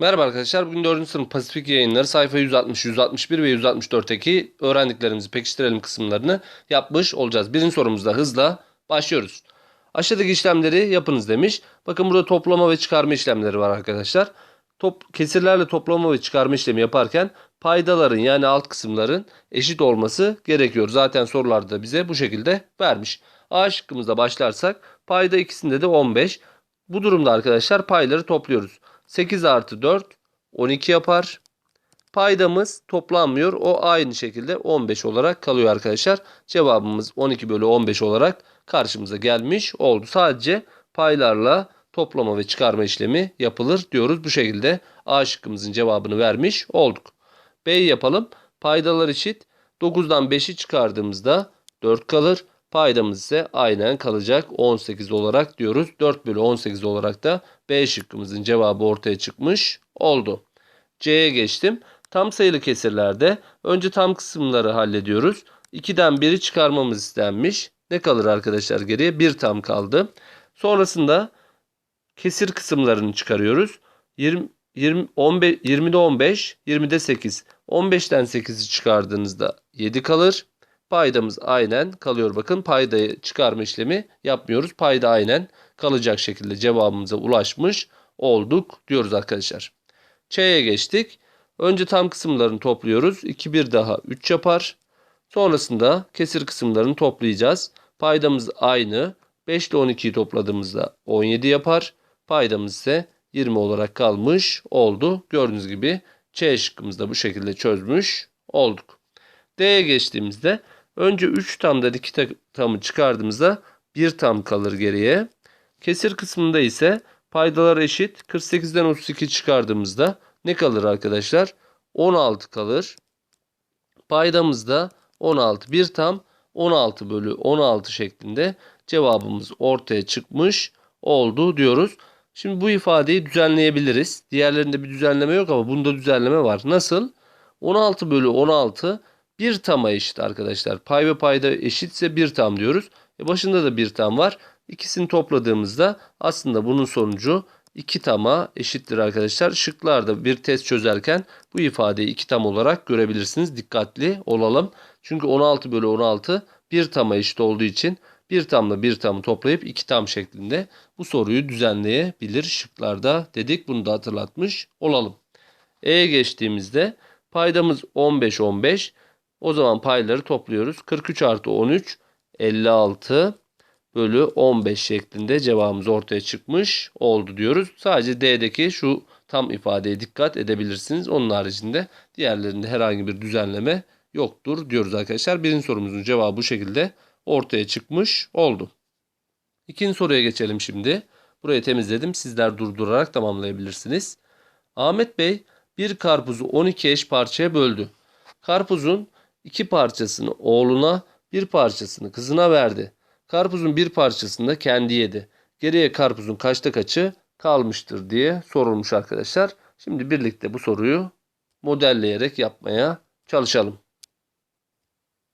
Merhaba arkadaşlar. Bugün 4. sınıf Pasifik yayınları sayfa 160, 161 ve 164'teki öğrendiklerimizi pekiştirelim kısımlarını yapmış olacağız. Birinci sorumuzda hızla başlıyoruz. Aşağıdaki işlemleri yapınız demiş. Bakın burada toplama ve çıkarma işlemleri var arkadaşlar. Top, kesirlerle toplama ve çıkarma işlemi yaparken paydaların yani alt kısımların eşit olması gerekiyor. Zaten sorularda bize bu şekilde vermiş. A şıkkımızda başlarsak payda ikisinde de 15. Bu durumda arkadaşlar payları topluyoruz. 8 artı 4 12 yapar. Paydamız toplanmıyor. O aynı şekilde 15 olarak kalıyor arkadaşlar. Cevabımız 12 bölü 15 olarak karşımıza gelmiş oldu. Sadece paylarla toplama ve çıkarma işlemi yapılır diyoruz. Bu şekilde A şıkkımızın cevabını vermiş olduk. B'yi yapalım. Paydalar eşit. 9'dan 5'i çıkardığımızda 4 kalır. Paydamız ise aynen kalacak 18 olarak diyoruz. 4 bölü 18 olarak da B şıkkımızın cevabı ortaya çıkmış oldu. C'ye geçtim. Tam sayılı kesirlerde önce tam kısımları hallediyoruz. 2'den 1'i çıkarmamız istenmiş. Ne kalır arkadaşlar geriye? 1 tam kaldı. Sonrasında kesir kısımlarını çıkarıyoruz. 20, 20, 15, 20'de 15, 20'de 8. 15'ten 8'i çıkardığınızda 7 kalır. Paydamız aynen kalıyor. Bakın paydayı çıkarma işlemi yapmıyoruz. Payda aynen kalacak şekilde cevabımıza ulaşmış olduk diyoruz arkadaşlar. Ç'ye geçtik. Önce tam kısımlarını topluyoruz. 2 bir daha 3 yapar. Sonrasında kesir kısımlarını toplayacağız. Paydamız aynı. 5 ile 12'yi topladığımızda 17 yapar. Paydamız ise 20 olarak kalmış oldu. Gördüğünüz gibi Ç şıkkımızda bu şekilde çözmüş olduk. D'ye geçtiğimizde önce 3 tamdan 2 tamı çıkardığımızda 1 tam kalır geriye. Kesir kısmında ise paydalar eşit. 48'den 32 çıkardığımızda ne kalır arkadaşlar? 16 kalır. Paydamızda 16 bir tam 16 bölü 16 şeklinde cevabımız ortaya çıkmış oldu diyoruz. Şimdi bu ifadeyi düzenleyebiliriz. Diğerlerinde bir düzenleme yok ama bunda düzenleme var. Nasıl? 16 bölü 16 bir tama eşit arkadaşlar. Pay ve payda eşitse bir tam diyoruz. E başında da bir tam var. İkisini topladığımızda aslında bunun sonucu 2 tama eşittir arkadaşlar. Şıklarda bir test çözerken bu ifadeyi 2 tam olarak görebilirsiniz. Dikkatli olalım. Çünkü 16 bölü 16 bir tama eşit olduğu için bir tamla bir tamı toplayıp 2 tam şeklinde bu soruyu düzenleyebilir şıklarda dedik. Bunu da hatırlatmış olalım. E'ye geçtiğimizde paydamız 15 15. O zaman payları topluyoruz. 43 artı 13 56 bölü 15 şeklinde cevabımız ortaya çıkmış oldu diyoruz. Sadece D'deki şu tam ifadeye dikkat edebilirsiniz. Onun haricinde diğerlerinde herhangi bir düzenleme yoktur diyoruz arkadaşlar. Birinci sorumuzun cevabı bu şekilde ortaya çıkmış oldu. İkinci soruya geçelim şimdi. Burayı temizledim. Sizler durdurarak tamamlayabilirsiniz. Ahmet Bey bir karpuzu 12 eş parçaya böldü. Karpuzun iki parçasını oğluna bir parçasını kızına verdi. Karpuzun bir parçasını da kendi yedi. Geriye karpuzun kaçta kaçı kalmıştır diye sorulmuş arkadaşlar. Şimdi birlikte bu soruyu modelleyerek yapmaya çalışalım.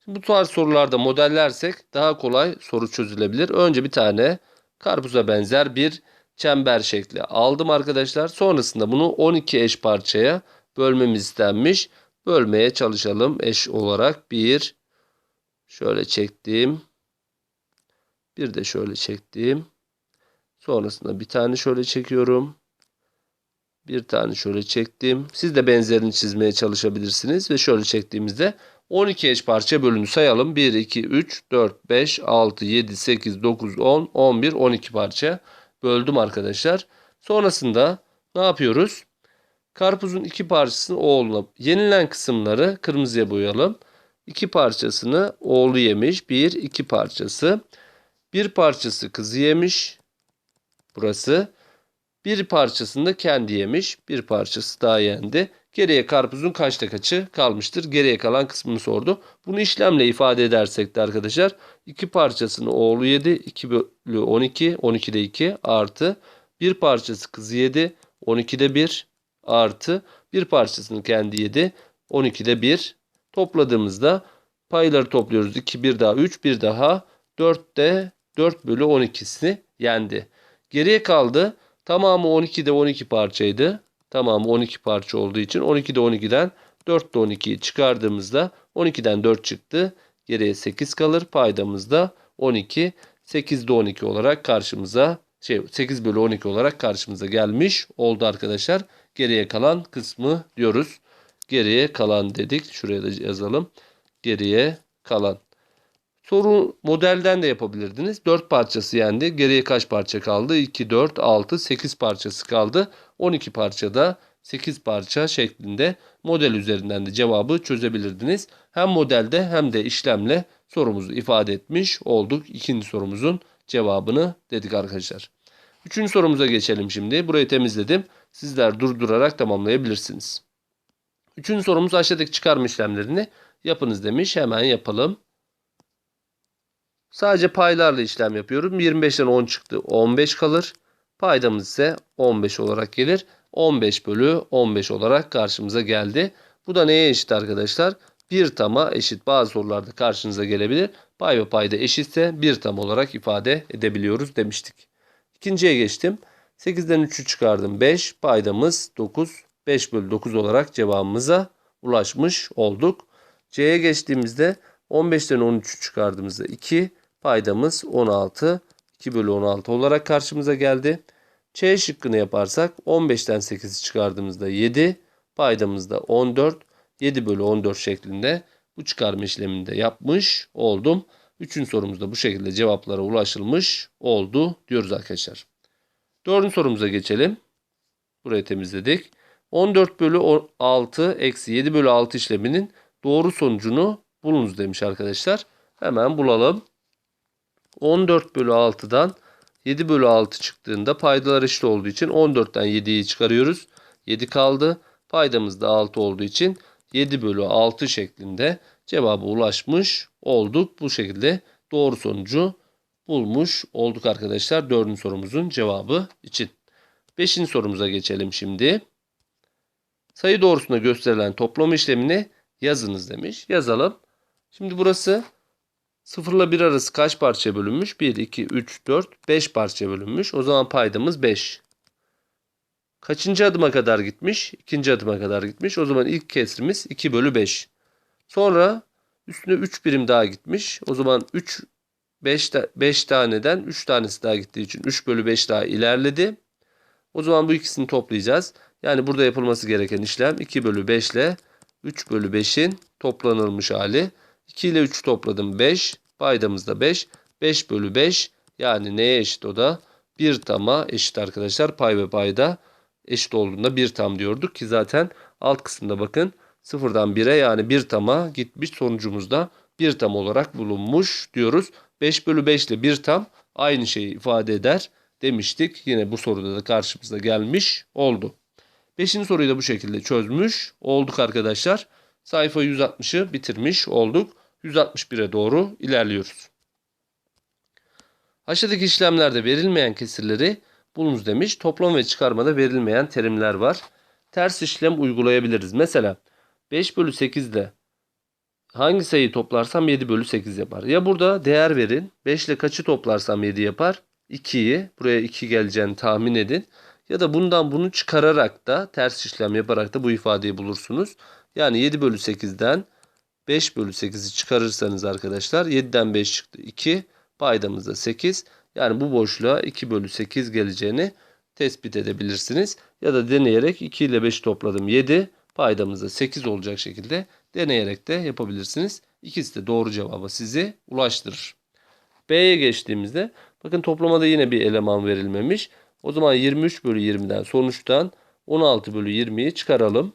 Şimdi bu tarz sorularda modellersek daha kolay soru çözülebilir. Önce bir tane karpuza benzer bir çember şekli aldım arkadaşlar. Sonrasında bunu 12 eş parçaya bölmemiz istenmiş. Bölmeye çalışalım eş olarak. Bir şöyle çektim. Bir de şöyle çektim. Sonrasında bir tane şöyle çekiyorum. Bir tane şöyle çektim. Siz de benzerini çizmeye çalışabilirsiniz. Ve şöyle çektiğimizde 12 eş parça bölünü sayalım. 1, 2, 3, 4, 5, 6, 7, 8, 9, 10, 11, 12 parça böldüm arkadaşlar. Sonrasında ne yapıyoruz? Karpuzun iki parçasını oğluna yenilen kısımları kırmızıya boyayalım. İki parçasını oğlu yemiş. Bir, iki parçası. Bir parçası kızı yemiş. Burası. Bir parçasını da kendi yemiş. Bir parçası daha yendi. Geriye karpuzun kaçta kaçı kalmıştır? Geriye kalan kısmını sordu. Bunu işlemle ifade edersek de arkadaşlar iki parçasını oğlu yedi. 2 bölü 12. 12'de 2 artı. Bir parçası kızı yedi. 12'de 1 artı. Bir parçasını kendi yedi. 12'de 1. Topladığımızda payları topluyoruz. 2 bir daha 3 bir daha 4'te 4 bölü 12'sini yendi. Geriye kaldı. Tamamı 12'de 12 parçaydı. Tamamı 12 parça olduğu için 12'de 12'den 4 de 12'yi çıkardığımızda 12'den 4 çıktı. Geriye 8 kalır. Paydamız da 12. 8'de 12 olarak karşımıza şey 8 bölü 12 olarak karşımıza gelmiş oldu arkadaşlar. Geriye kalan kısmı diyoruz. Geriye kalan dedik. Şuraya da yazalım. Geriye kalan. Soru modelden de yapabilirdiniz. 4 parçası yendi. Geriye kaç parça kaldı? 2, 4, 6, 8 parçası kaldı. 12 parçada 8 parça şeklinde model üzerinden de cevabı çözebilirdiniz. Hem modelde hem de işlemle sorumuzu ifade etmiş olduk. İkinci sorumuzun cevabını dedik arkadaşlar. Üçüncü sorumuza geçelim şimdi. Burayı temizledim. Sizler durdurarak tamamlayabilirsiniz. Üçüncü sorumuz aşağıdaki çıkarma işlemlerini yapınız demiş. Hemen yapalım. Sadece paylarla işlem yapıyorum. 25'ten 10 çıktı. 15 kalır. Paydamız ise 15 olarak gelir. 15 bölü 15 olarak karşımıza geldi. Bu da neye eşit arkadaşlar? Bir tama eşit. Bazı sorularda karşınıza gelebilir. Pay ve payda eşitse bir tam olarak ifade edebiliyoruz demiştik. İkinciye geçtim. 8'den 3'ü çıkardım. 5. Paydamız 9. 5 bölü 9 olarak cevabımıza ulaşmış olduk. C'ye geçtiğimizde 15'ten 13'ü çıkardığımızda 2. Paydamız 16. 2 bölü 16 olarak karşımıza geldi. Ç şıkkını yaparsak 15'ten 8'i çıkardığımızda 7. Paydamız da 14. 7 bölü 14 şeklinde bu çıkarma işlemini de yapmış oldum. Üçüncü sorumuzda bu şekilde cevaplara ulaşılmış oldu diyoruz arkadaşlar. Dördüncü sorumuza geçelim. Burayı temizledik. 14 bölü 6 eksi 7 bölü 6 işleminin doğru sonucunu bulunuz demiş arkadaşlar. Hemen bulalım. 14 bölü 6'dan 7 bölü 6 çıktığında paydalar eşit olduğu için 14'ten 7'yi çıkarıyoruz. 7 kaldı. Paydamız da 6 olduğu için 7 bölü 6 şeklinde cevaba ulaşmış olduk. Bu şekilde doğru sonucu bulmuş olduk arkadaşlar. Dördüncü sorumuzun cevabı için. Beşinci sorumuza geçelim şimdi. Sayı doğrusunda gösterilen toplama işlemini yazınız demiş. Yazalım. Şimdi burası 0 ile 1 arası kaç parçaya bölünmüş? 1, 2, 3, 4, 5 parçaya bölünmüş. O zaman paydamız 5. Kaçıncı adıma kadar gitmiş? İkinci adıma kadar gitmiş. O zaman ilk kesrimiz 2 bölü 5. Sonra üstüne 3 birim daha gitmiş. O zaman 3 5, 5 taneden 3 tanesi daha gittiği için 3 bölü 5 daha ilerledi. O zaman bu ikisini toplayacağız. Yani burada yapılması gereken işlem 2 bölü 5 ile 3 bölü 5'in toplanılmış hali. 2 ile 3 topladım 5. Paydamız da 5. 5 bölü 5 yani neye eşit o da? 1 tama eşit arkadaşlar. Pay ve payda eşit olduğunda 1 tam diyorduk ki zaten alt kısımda bakın sıfırdan 1'e yani 1 tama gitmiş sonucumuzda 1 tam olarak bulunmuş diyoruz. 5 bölü 5 ile 1 tam aynı şeyi ifade eder demiştik. Yine bu soruda da karşımıza gelmiş oldu. Beşinci soruyu da bu şekilde çözmüş olduk arkadaşlar. Sayfa 160'ı bitirmiş olduk. 161'e doğru ilerliyoruz. Aşağıdaki işlemlerde verilmeyen kesirleri bulunuz demiş. Toplam ve çıkarmada verilmeyen terimler var. Ters işlem uygulayabiliriz. Mesela 5 bölü 8 ile hangi sayıyı toplarsam 7 bölü 8 yapar. Ya burada değer verin. 5 ile kaçı toplarsam 7 yapar. 2'yi buraya 2 geleceğini tahmin edin. Ya da bundan bunu çıkararak da ters işlem yaparak da bu ifadeyi bulursunuz. Yani 7 bölü 8'den 5 bölü 8'i çıkarırsanız arkadaşlar 7'den 5 çıktı 2. Paydamız da 8. Yani bu boşluğa 2 bölü 8 geleceğini tespit edebilirsiniz. Ya da deneyerek 2 ile 5 topladım 7. Paydamız da 8 olacak şekilde deneyerek de yapabilirsiniz. İkisi de doğru cevaba sizi ulaştırır. B'ye geçtiğimizde bakın toplamada yine bir eleman verilmemiş. O zaman 23 bölü 20'den sonuçtan 16 bölü 20'yi çıkaralım.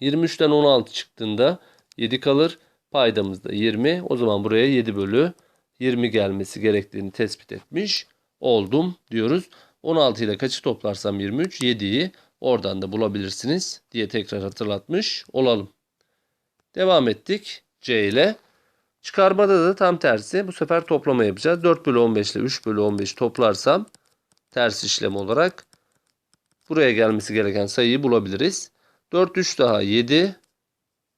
23'ten 16 çıktığında 7 kalır. Paydamız da 20. O zaman buraya 7 bölü 20 gelmesi gerektiğini tespit etmiş oldum diyoruz. 16 ile kaçı toplarsam 23? 7'yi oradan da bulabilirsiniz diye tekrar hatırlatmış olalım. Devam ettik C ile. Çıkarmada da tam tersi. Bu sefer toplama yapacağız. 4 bölü 15 ile 3 bölü 15 toplarsam ters işlem olarak buraya gelmesi gereken sayıyı bulabiliriz. 4 3 daha 7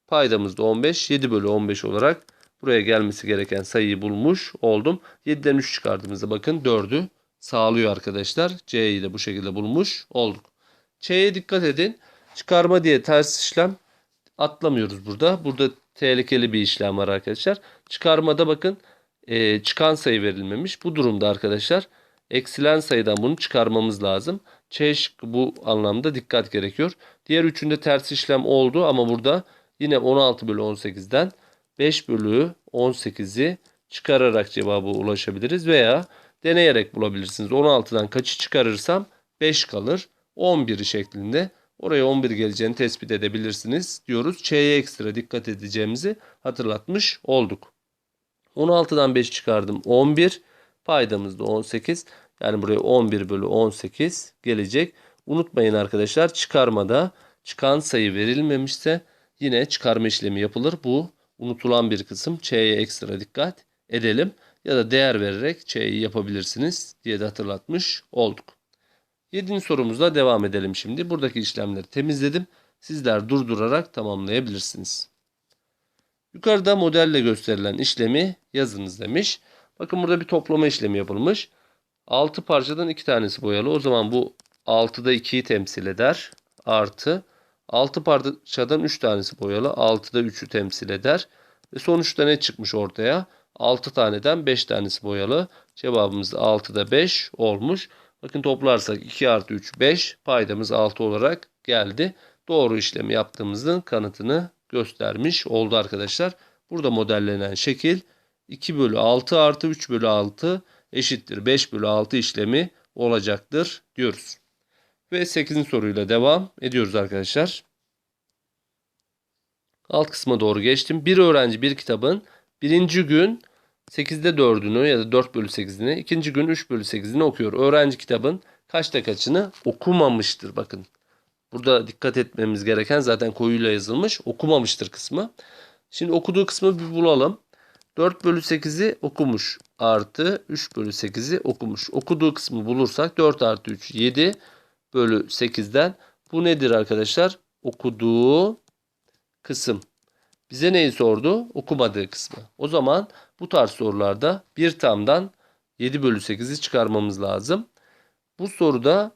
paydamız da 15 7 bölü 15 olarak buraya gelmesi gereken sayıyı bulmuş oldum. 7'den 3 çıkardığımızda bakın 4'ü sağlıyor arkadaşlar. C'yi de bu şekilde bulmuş olduk. Ç'ye dikkat edin. Çıkarma diye ters işlem atlamıyoruz burada. Burada tehlikeli bir işlem var arkadaşlar. Çıkarmada bakın e, çıkan sayı verilmemiş. Bu durumda arkadaşlar eksilen sayıdan bunu çıkarmamız lazım. Ç şıkkı bu anlamda dikkat gerekiyor. Diğer üçünde ters işlem oldu ama burada yine 16 bölü 18'den 5 bölü 18'i çıkararak cevaba ulaşabiliriz veya deneyerek bulabilirsiniz. 16'dan kaçı çıkarırsam 5 kalır. 11 şeklinde oraya 11 geleceğini tespit edebilirsiniz diyoruz. Ç'ye ekstra dikkat edeceğimizi hatırlatmış olduk. 16'dan 5 çıkardım 11. Paydamız da 18. Yani buraya 11 bölü 18 gelecek. Unutmayın arkadaşlar çıkarmada çıkan sayı verilmemişse yine çıkarma işlemi yapılır. Bu unutulan bir kısım. Ç'ye ekstra dikkat edelim. Ya da değer vererek Ç'yi yapabilirsiniz diye de hatırlatmış olduk. 7. sorumuzla devam edelim şimdi. Buradaki işlemleri temizledim. Sizler durdurarak tamamlayabilirsiniz. Yukarıda modelle gösterilen işlemi yazınız demiş. Bakın burada bir toplama işlemi yapılmış. 6 parçadan 2 tanesi boyalı. O zaman bu 6'da 2'yi temsil eder. Artı 6 parçadan 3 tanesi boyalı. 6'da 3'ü temsil eder. Ve sonuçta ne çıkmış ortaya? 6 taneden 5 tanesi boyalı. Cevabımız 6'da 5 olmuş. Bakın toplarsak 2 artı 3 5 paydamız 6 olarak geldi. Doğru işlemi yaptığımızın kanıtını göstermiş oldu arkadaşlar. Burada modellenen şekil 2 bölü 6 artı 3 bölü 6 eşittir 5 bölü 6 işlemi olacaktır diyoruz. Ve 8. soruyla devam ediyoruz arkadaşlar. Alt kısma doğru geçtim. Bir öğrenci bir kitabın birinci gün 8'de 4'ünü ya da 4 bölü 8'ini, ikinci gün 3 bölü 8'ini okuyor. Öğrenci kitabın kaçta kaçını okumamıştır. Bakın burada dikkat etmemiz gereken zaten koyuyla yazılmış. Okumamıştır kısmı. Şimdi okuduğu kısmı bir bulalım. 4 bölü 8'i okumuş artı 3 bölü 8'i okumuş. Okuduğu kısmı bulursak 4 artı 3 7 bölü 8'den bu nedir arkadaşlar? Okuduğu kısım. Bize neyi sordu? Okumadığı kısmı. O zaman bu tarz sorularda bir tamdan 7 bölü 8'i çıkarmamız lazım. Bu soruda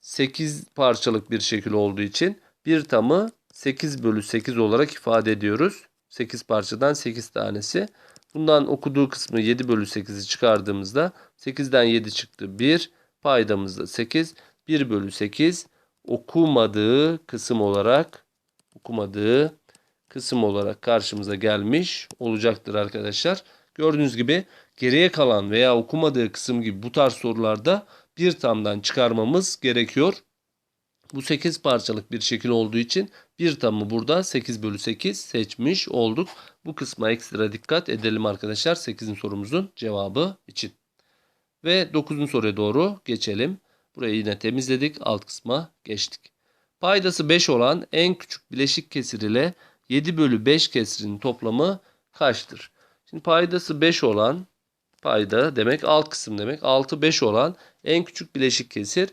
8 parçalık bir şekil olduğu için bir tamı 8 bölü 8 olarak ifade ediyoruz. 8 parçadan 8 tanesi. Bundan okuduğu kısmı 7 bölü 8'i çıkardığımızda 8'den 7 çıktı 1. Paydamızda 8. 1 bölü 8 okumadığı kısım olarak okumadığı kısım olarak karşımıza gelmiş olacaktır arkadaşlar. Gördüğünüz gibi geriye kalan veya okumadığı kısım gibi bu tarz sorularda bir tamdan çıkarmamız gerekiyor. Bu 8 parçalık bir şekil olduğu için bir tamı burada 8 bölü 8 seçmiş olduk. Bu kısma ekstra dikkat edelim arkadaşlar 8. sorumuzun cevabı için. Ve 9. soruya doğru geçelim. Burayı yine temizledik. Alt kısma geçtik. Paydası 5 olan en küçük bileşik kesir ile 7 bölü 5 kesrinin toplamı kaçtır? Şimdi paydası 5 olan payda demek alt kısım demek. 6 5 olan en küçük bileşik kesir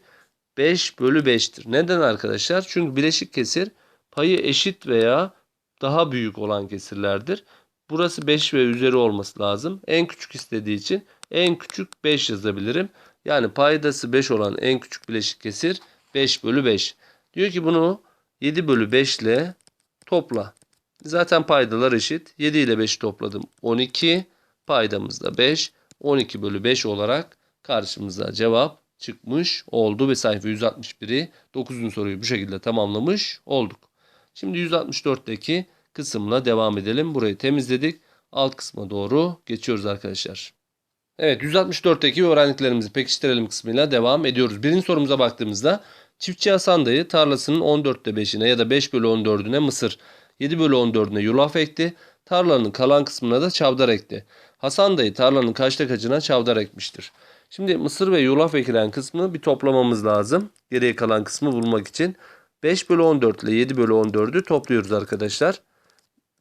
5 bölü 5'tir. Neden arkadaşlar? Çünkü bileşik kesir payı eşit veya daha büyük olan kesirlerdir. Burası 5 ve üzeri olması lazım. En küçük istediği için en küçük 5 yazabilirim. Yani paydası 5 olan en küçük bileşik kesir 5 bölü 5. Diyor ki bunu 7 bölü 5 ile topla. Zaten paydalar eşit. 7 ile 5'i topladım. 12. Paydamız da 5. 12 bölü 5 olarak karşımıza cevap çıkmış oldu ve sayfa 161'i 9. soruyu bu şekilde tamamlamış olduk. Şimdi 164'teki kısımla devam edelim. Burayı temizledik. Alt kısma doğru geçiyoruz arkadaşlar. Evet 164'teki öğrendiklerimizi pekiştirelim kısmıyla devam ediyoruz. Birinci sorumuza baktığımızda çiftçi Hasan dayı tarlasının 14'te 5'ine ya da 5 bölü 14'üne mısır 7 bölü 14'üne yulaf ekti. Tarlanın kalan kısmına da çavdar ekti. Hasan dayı tarlanın kaçta kaçına çavdar ekmiştir. Şimdi mısır ve yulaf ekilen kısmını bir toplamamız lazım. Geriye kalan kısmı bulmak için. 5 bölü 14 ile 7 bölü 14'ü topluyoruz arkadaşlar.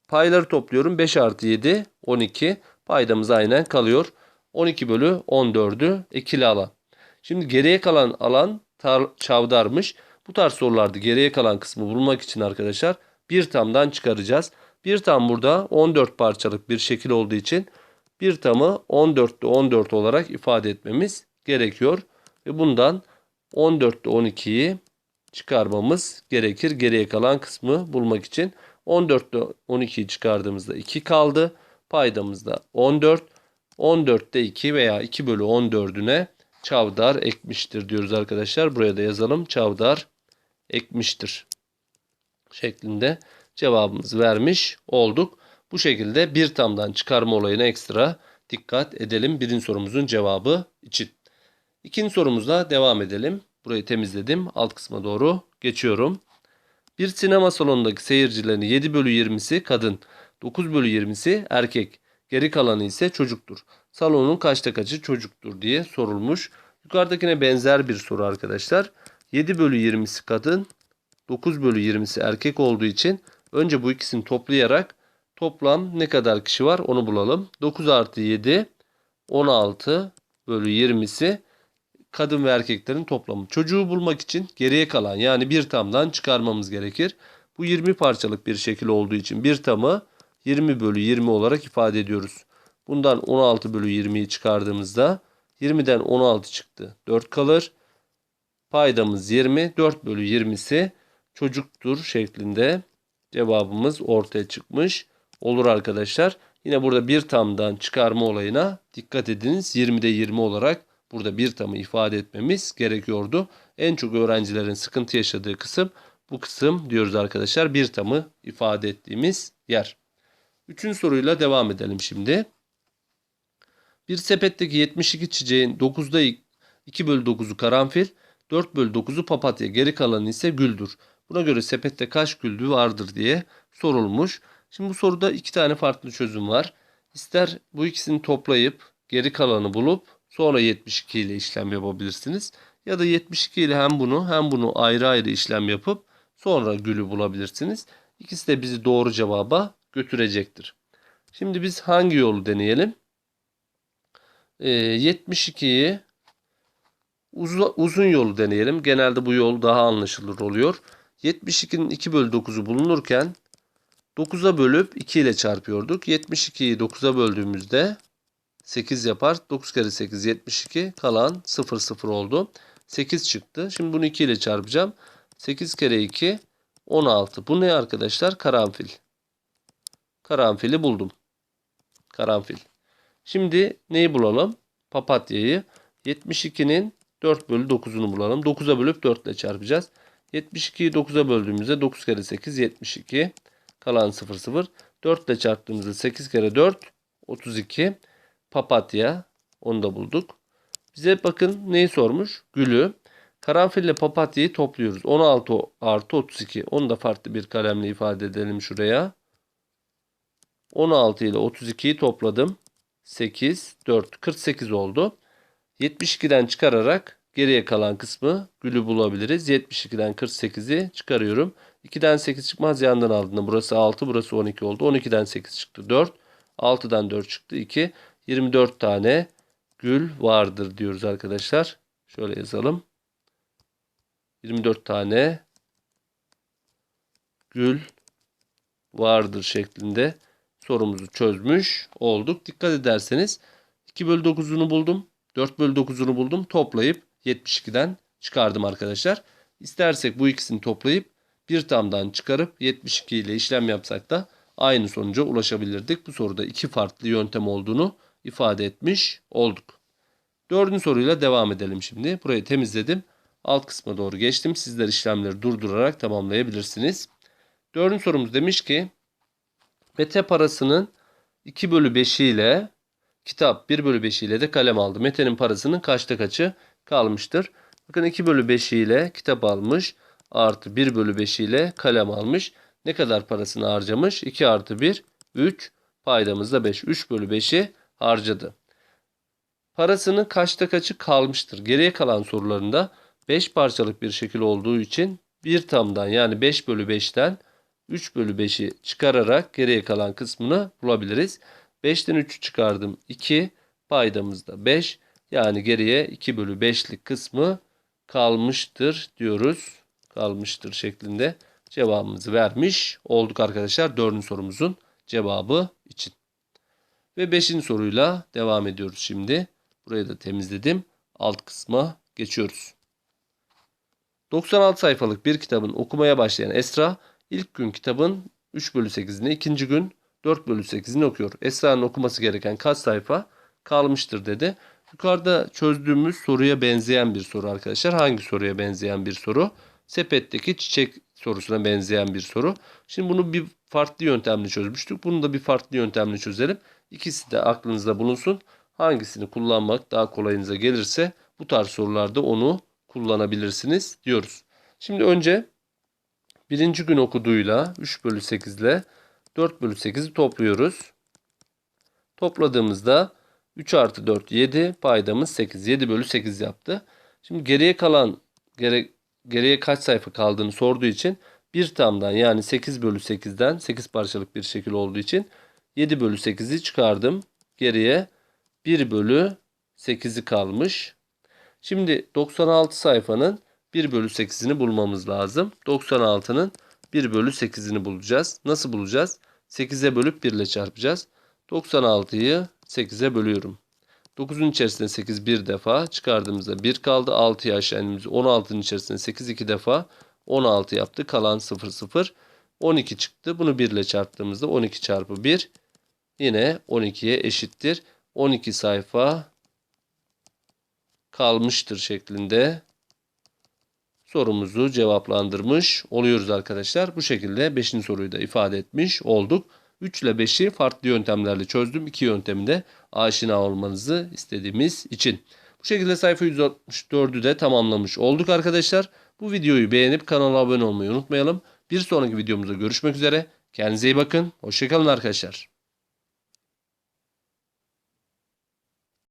Payları topluyorum. 5 artı 7 12. Paydamız aynen kalıyor. 12 bölü 14'ü ekili alan. Şimdi geriye kalan alan tar çavdarmış. Bu tarz sorularda geriye kalan kısmı bulmak için arkadaşlar bir tamdan çıkaracağız. Bir tam burada 14 parçalık bir şekil olduğu için bir tamı 14'te 14 olarak ifade etmemiz gerekiyor. Ve bundan 14'te 12'yi çıkarmamız gerekir. Geriye kalan kısmı bulmak için. 14'te 12'yi çıkardığımızda 2 kaldı. Paydamızda 14. 14'te 2 veya 2 bölü 14'üne çavdar ekmiştir diyoruz arkadaşlar. Buraya da yazalım. Çavdar ekmiştir. Şeklinde cevabımızı vermiş olduk. Bu şekilde bir tamdan çıkarma olayına ekstra dikkat edelim. Birinci sorumuzun cevabı için. İkinci sorumuzla devam edelim. Burayı temizledim. Alt kısma doğru geçiyorum. Bir sinema salonundaki seyircilerin 7 bölü 20'si kadın, 9 bölü 20'si erkek. Geri kalanı ise çocuktur. Salonun kaçta kaçı çocuktur diye sorulmuş. Yukarıdakine benzer bir soru arkadaşlar. 7 bölü 20'si kadın, 9 bölü 20'si erkek olduğu için önce bu ikisini toplayarak toplam ne kadar kişi var onu bulalım. 9 artı 7 16 bölü 20'si kadın ve erkeklerin toplamı. Çocuğu bulmak için geriye kalan yani bir tamdan çıkarmamız gerekir. Bu 20 parçalık bir şekil olduğu için bir tamı 20 bölü 20 olarak ifade ediyoruz. Bundan 16 bölü 20'yi çıkardığımızda 20'den 16 çıktı. 4 kalır. Paydamız 20. 4 bölü 20'si çocuktur şeklinde cevabımız ortaya çıkmış olur arkadaşlar. Yine burada bir tamdan çıkarma olayına dikkat ediniz. 20'de 20 olarak burada bir tamı ifade etmemiz gerekiyordu. En çok öğrencilerin sıkıntı yaşadığı kısım bu kısım diyoruz arkadaşlar. Bir tamı ifade ettiğimiz yer. Üçüncü soruyla devam edelim şimdi. Bir sepetteki 72 çiçeğin 9'da 2 bölü 9'u karanfil, 4 bölü 9'u papatya, geri kalanı ise güldür. Buna göre sepette kaç güldü vardır diye sorulmuş. Şimdi bu soruda iki tane farklı çözüm var. İster bu ikisini toplayıp geri kalanı bulup sonra 72 ile işlem yapabilirsiniz. Ya da 72 ile hem bunu hem bunu ayrı ayrı işlem yapıp sonra gülü bulabilirsiniz. İkisi de bizi doğru cevaba götürecektir. Şimdi biz hangi yolu deneyelim? Ee, 72'yi uz- uzun yolu deneyelim. Genelde bu yol daha anlaşılır oluyor. 72'nin 2 bölü 9'u bulunurken 9'a bölüp 2 ile çarpıyorduk. 72'yi 9'a böldüğümüzde 8 yapar. 9 kere 8 72 kalan 0 0 oldu. 8 çıktı. Şimdi bunu 2 ile çarpacağım. 8 kere 2 16. Bu ne arkadaşlar? Karanfil. Karanfili buldum. Karanfil. Şimdi neyi bulalım? Papatyayı. 72'nin 4 bölü 9'unu bulalım. 9'a bölüp 4 ile çarpacağız. 72'yi 9'a böldüğümüzde 9 kere 8 72. Kalan 0 0. 4 ile çarptığımızda 8 kere 4 32. Papatya. Onu da bulduk. Bize bakın neyi sormuş? Gülü. Karanfil ile papatyayı topluyoruz. 16 artı 32. Onu da farklı bir kalemle ifade edelim şuraya. 16 ile 32'yi topladım. 8, 4, 48 oldu. 72'den çıkararak geriye kalan kısmı gülü bulabiliriz. 72'den 48'i çıkarıyorum. 2'den 8 çıkmaz yandan aldığında burası 6 burası 12 oldu. 12'den 8 çıktı 4. 6'dan 4 çıktı 2. 24 tane gül vardır diyoruz arkadaşlar. Şöyle yazalım. 24 tane gül vardır şeklinde sorumuzu çözmüş olduk. Dikkat ederseniz 2 bölü 9'unu buldum. 4 bölü 9'unu buldum. Toplayıp 72'den çıkardım arkadaşlar. İstersek bu ikisini toplayıp bir tamdan çıkarıp 72 ile işlem yapsak da aynı sonuca ulaşabilirdik. Bu soruda iki farklı yöntem olduğunu ifade etmiş olduk. Dördüncü soruyla devam edelim şimdi. Burayı temizledim. Alt kısma doğru geçtim. Sizler işlemleri durdurarak tamamlayabilirsiniz. Dördüncü sorumuz demiş ki Mete parasının 2 bölü 5'i ile kitap 1 bölü 5'i ile de kalem aldı. Mete'nin parasının kaçta kaçı kalmıştır? Bakın 2 bölü 5'i ile kitap almış. Artı 1 bölü 5'i ile kalem almış. Ne kadar parasını harcamış? 2 artı 1 3 paydamız da 5. 3 bölü 5'i harcadı. Parasının kaçta kaçı kalmıştır? Geriye kalan sorularında 5 parçalık bir şekil olduğu için bir tamdan yani 5 bölü 5'ten 3 bölü 5'i çıkararak geriye kalan kısmını bulabiliriz. 5'ten 3'ü çıkardım 2 paydamızda 5 yani geriye 2 bölü 5'lik kısmı kalmıştır diyoruz. Kalmıştır şeklinde cevabımızı vermiş olduk arkadaşlar. Dördüncü sorumuzun cevabı için. Ve beşinci soruyla devam ediyoruz şimdi. Burayı da temizledim. Alt kısma geçiyoruz. 96 sayfalık bir kitabın okumaya başlayan Esra ilk gün kitabın 3 bölü 8'ini ikinci gün 4 bölü 8'ini okuyor. Esra'nın okuması gereken kaç sayfa kalmıştır dedi. Yukarıda çözdüğümüz soruya benzeyen bir soru arkadaşlar. Hangi soruya benzeyen bir soru? Sepetteki çiçek sorusuna benzeyen bir soru. Şimdi bunu bir farklı yöntemle çözmüştük. Bunu da bir farklı yöntemle çözelim. İkisi de aklınızda bulunsun. Hangisini kullanmak daha kolayınıza gelirse bu tarz sorularda onu kullanabilirsiniz diyoruz. Şimdi önce birinci gün okuduğuyla 3 bölü 8 ile 4 bölü 8'i topluyoruz. Topladığımızda 3 artı 4 7 paydamız 8. 7 bölü 8 yaptı. Şimdi geriye kalan gere, geriye kaç sayfa kaldığını sorduğu için bir tamdan yani 8 bölü 8'den 8 parçalık bir şekil olduğu için 7 bölü 8'i çıkardım. Geriye 1 bölü 8'i kalmış. Şimdi 96 sayfanın 1 bölü 8'ini bulmamız lazım. 96'nın 1 bölü 8'ini bulacağız. Nasıl bulacağız? 8'e bölüp 1 ile çarpacağız. 96'yı 8'e bölüyorum. 9'un içerisinde 8 bir defa çıkardığımızda 1 kaldı. 6'yı aşağı indiğimizde 16'nın içerisinde 8 iki defa 16 yaptı. Kalan 0 0. 12 çıktı. Bunu 1 ile çarptığımızda 12 çarpı 1 yine 12'ye eşittir. 12 sayfa kalmıştır şeklinde sorumuzu cevaplandırmış oluyoruz arkadaşlar. Bu şekilde 5. soruyu da ifade etmiş olduk. 3 ile 5'i farklı yöntemlerle çözdüm. İki yöntemi de aşina olmanızı istediğimiz için. Bu şekilde sayfa 164'ü de tamamlamış olduk arkadaşlar. Bu videoyu beğenip kanala abone olmayı unutmayalım. Bir sonraki videomuzda görüşmek üzere. Kendinize iyi bakın. Hoşçakalın arkadaşlar.